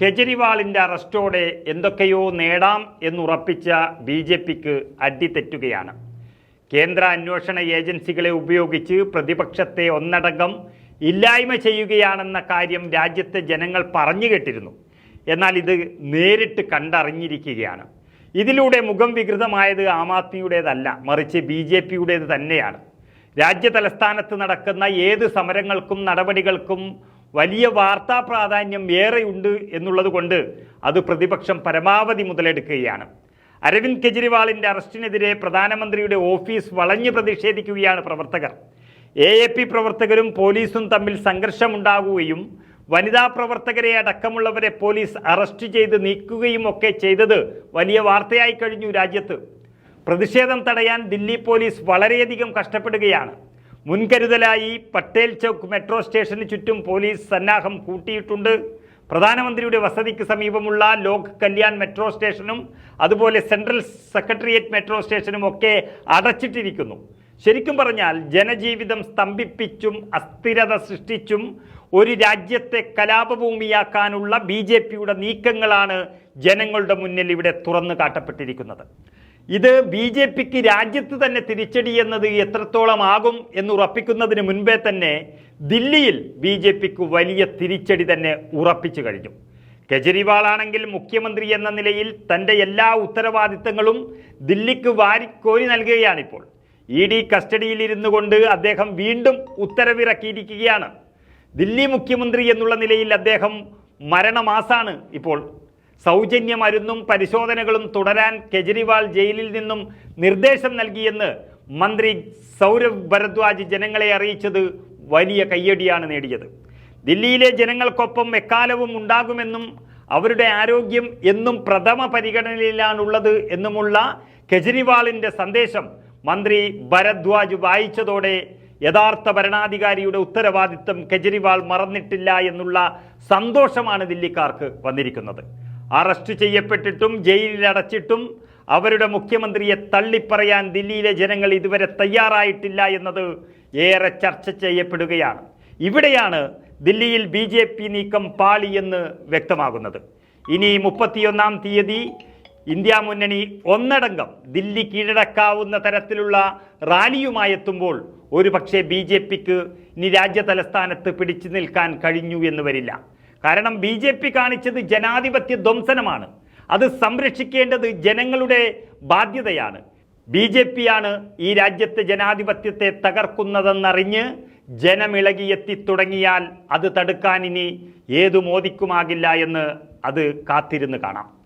കെജ്രിവാളിന്റെ അറസ്റ്റോടെ എന്തൊക്കെയോ നേടാം എന്നുറപ്പിച്ച ബി ജെ പിക്ക് അടിതെറ്റുകയാണ് കേന്ദ്ര അന്വേഷണ ഏജൻസികളെ ഉപയോഗിച്ച് പ്രതിപക്ഷത്തെ ഒന്നടങ്കം ഇല്ലായ്മ ചെയ്യുകയാണെന്ന കാര്യം രാജ്യത്തെ ജനങ്ങൾ പറഞ്ഞു കേട്ടിരുന്നു. എന്നാൽ ഇത് നേരിട്ട് കണ്ടറിഞ്ഞിരിക്കുകയാണ്. ഇതിലൂടെ മുഖം വികൃതമായത് ആം ആദ്മിയുടേതല്ല മറിച്ച് ബി ജെ പിയുടേത് തന്നെയാണ്. രാജ്യ തലസ്ഥാനത്ത് നടക്കുന്ന ഏത് സമരങ്ങൾക്കും നടപടികൾക്കും വലിയ വാർത്താ പ്രാധാന്യം ഏറെയുണ്ട് എന്നുള്ളത് കൊണ്ട് അത് പ്രതിപക്ഷം പരമാവധി മുതലെടുക്കുകയാണ്. അരവിന്ദ് കെജ്രിവാളിന്റെ അറസ്റ്റിനെതിരെ പ്രധാനമന്ത്രിയുടെ ഓഫീസ് വളഞ്ഞു പ്രതിഷേധിക്കുകയാണ് പ്രവർത്തകർ. എ എ പി പ്രവർത്തകരും പോലീസും തമ്മിൽ സംഘർഷമുണ്ടാകുകയും വനിതാ പ്രവർത്തകരെ അടക്കമുള്ളവരെ പോലീസ് അറസ്റ്റ് ചെയ്ത് നീക്കുകയും ഒക്കെ ചെയ്തത് വലിയ വാർത്തയായി കഴിഞ്ഞു രാജ്യത്ത്. പ്രതിഷേധം തടയാൻ ദില്ലി പോലീസ് വളരെയധികം കഷ്ടപ്പെടുകയാണ്. മുൻകരുതലായി പട്ടേൽ ചൗക്ക് മെട്രോ സ്റ്റേഷന് ചുറ്റും പോലീസ് സന്നാഹം കൂട്ടിയിട്ടുണ്ട്. പ്രധാനമന്ത്രിയുടെ വസതിക്ക് സമീപമുള്ള ലോക് കല്യാൺ മെട്രോ സ്റ്റേഷനും അതുപോലെ സെൻട്രൽ സെക്രട്ടേറിയറ്റ് മെട്രോ സ്റ്റേഷനും ഒക്കെ അടച്ചിട്ടിരിക്കുന്നു. ശരിക്കും പറഞ്ഞാൽ ജനജീവിതം സ്തംഭിപ്പിച്ചും അസ്ഥിരത സൃഷ്ടിച്ചും ഒരു രാജ്യത്തെ കലാപഭൂമിയാക്കാനുള്ള ബി ജെ പിയുടെ നീക്കങ്ങളാണ് ജനങ്ങളുടെ മുന്നിൽ ഇവിടെ തുറന്നു കാട്ടപ്പെട്ടിരിക്കുന്നത്. ഇത് ബി ജെ പിക്ക് രാജ്യത്ത് തന്നെ തിരിച്ചടി എന്നത് എത്രത്തോളം ആകും എന്ന് ഉറപ്പിക്കുന്നതിന് മുൻപേ തന്നെ ദില്ലിയിൽ ബി ജെ പിക്ക് വലിയ തിരിച്ചടി തന്നെ ഉറപ്പിച്ചു കഴിഞ്ഞു. കെജ്രിവാൾ ആണെങ്കിൽ മുഖ്യമന്ത്രി എന്ന നിലയിൽ തന്റെ എല്ലാ ഉത്തരവാദിത്തങ്ങളും ദില്ലിക്ക് വാരിക്കോരി നൽകുകയാണിപ്പോൾ. ഇ ഡി കസ്റ്റഡിയിലിരുന്നു കൊണ്ട് അദ്ദേഹം വീണ്ടും ഉത്തരവിറക്കിയിരിക്കുകയാണ്. ദില്ലി മുഖ്യമന്ത്രി എന്നുള്ള നിലയിൽ അദ്ദേഹം മരണമാസാണ് ഇപ്പോൾ സൗജന്യ മരുന്നും പരിശോധനകളും തുടരാൻ കെജ്രിവാൾ ജയിലിൽ നിന്നും നിർദ്ദേശം നൽകിയെന്ന് മന്ത്രി സൗരവ് ഭരദ്വാജ് ജനങ്ങളെ അറിയിച്ചത് വലിയ കയ്യടിയാണ് നേടിയത്. ദില്ലിയിലെ ജനങ്ങൾക്കൊപ്പം എക്കാലവും ഉണ്ടാകുമെന്നും അവരുടെ ആരോഗ്യം എന്നും പ്രഥമ പരിഗണനയിലാണുള്ളത് എന്നുമുള്ള കെജ്രിവാളിന്റെ സന്ദേശം മന്ത്രി ഭരദ്വാജ് വായിച്ചതോടെ യഥാർത്ഥ ഭരണാധികാരിയുടെ ഉത്തരവാദിത്തം കെജ്രിവാൾ മറന്നിട്ടില്ല എന്നുള്ള സന്തോഷമാണ് ദില്ലിക്കാർക്ക് വന്നിരിക്കുന്നത്. അറസ്റ്റ് ചെയ്യപ്പെട്ടിട്ടും ജയിലിൽ അടച്ചിട്ടും അവരുടെ മുഖ്യമന്ത്രിയെ തള്ളിപ്പറയാൻ ദില്ലിയിലെ ജനങ്ങൾ ഇതുവരെ തയ്യാറായിട്ടില്ല എന്നത് ഏറെ ചർച്ച ചെയ്യപ്പെടുകയാണ്. ഇവിടെയാണ് ദില്ലിയിൽ ബി ജെ പി നീക്കം പാളിയെന്ന് വ്യക്തമാകുന്നത്. ഇനി മുപ്പത്തിയൊന്നാം തീയതി ഇന്ത്യ മുന്നണി ഒന്നടങ്കം ദില്ലി കീഴടക്കാവുന്ന തരത്തിലുള്ള റാലിയുമായി എത്തുമ്പോൾ ഒരുപക്ഷെ ബി ജെ പിക്ക് ഇനി രാജ്യ തലസ്ഥാനത്ത് പിടിച്ചു നിൽക്കാൻ കഴിഞ്ഞു എന്ന് വരില്ല. കാരണം ബി ജെ പി കാണിച്ചത് ജനാധിപത്യ ധ്വംസനമാണ്. അത് സംരക്ഷിക്കേണ്ടത് ജനങ്ങളുടെ ബാധ്യതയാണ്. ബി ജെ പിയാണ് ഈ രാജ്യത്തെ ജനാധിപത്യത്തെ തകർക്കുന്നതെന്നറിഞ്ഞ് ജനമിളകിയെത്തി തുടങ്ങിയാൽ അത് തടുക്കാൻ ഇനി ഏതു മോദിക്കുമാകില്ല എന്ന് അത് കാത്തിരുന്ന് കാണാം.